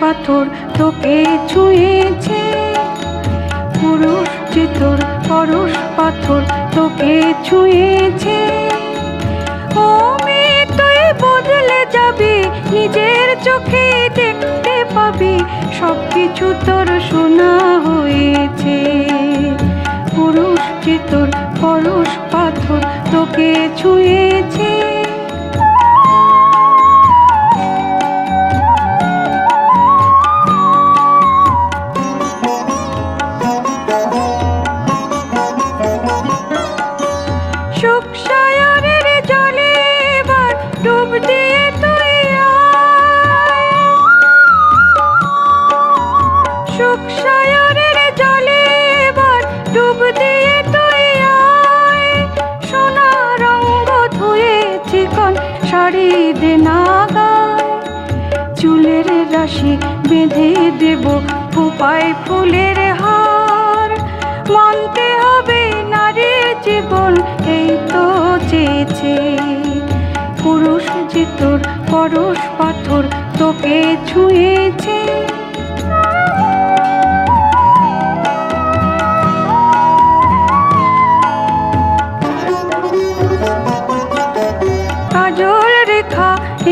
পাথর তোকে ছুঁয়েছে। পুরুষ যে তোর পরশ পাথর তোকে ছুঁয়েছে। ও মেয়ে, তুই বদলে যাবি, নিজের চোখে দেখতে পাবি সব কিছু তোর শোনা হয়েছে। পুরুষ যে তোর পরশ পাথর তোকে ছুঁয়েছে দে না গায়, চুলের রাশি বেঁধে দেব ফুপাই ফুলের হার। মানতে হবে নারী জীবন, এই তো চেয়েছে। পুরুষ যে তোর পরশ পাথর তোকে ছুঁয়েছে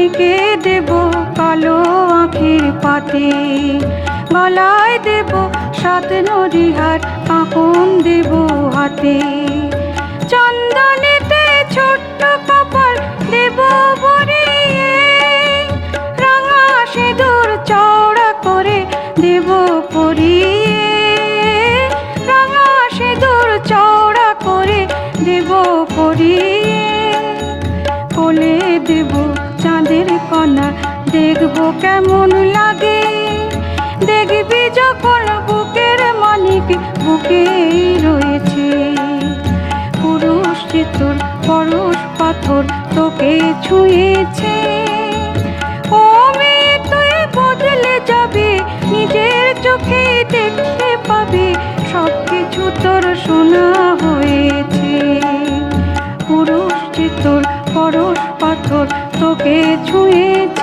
এঁকে দেব কালো আঁখির পাতে। গলায় দেব সাত নদীহার কাঁকন দেব হাতে। চন্দনেতে ছোট্ট কপাল দেব ভরিয়ে রাঙা সিঁদুর চওড়া করে দেব পরিয়ে। রাঙা সিঁদুর চওড়া করে দেব পরিয়ে। কোলে দেব চাঁদের কণা দেখব কেমন লাগে। দেখবি যখন বুকের মানিক বুকেই রয়েছে। পুরুষ চিত্তর, পরশ পাথর তোকে ছুঁয়েছে। ও মেয়ে, তুই বদলে যাবে, নিজের চোখে দেখতে পাবে সব কিছু তোর শোনা হয়েছে। পুরুষ যে তোর পরশ পাথর তোকে ছুঁয়েছে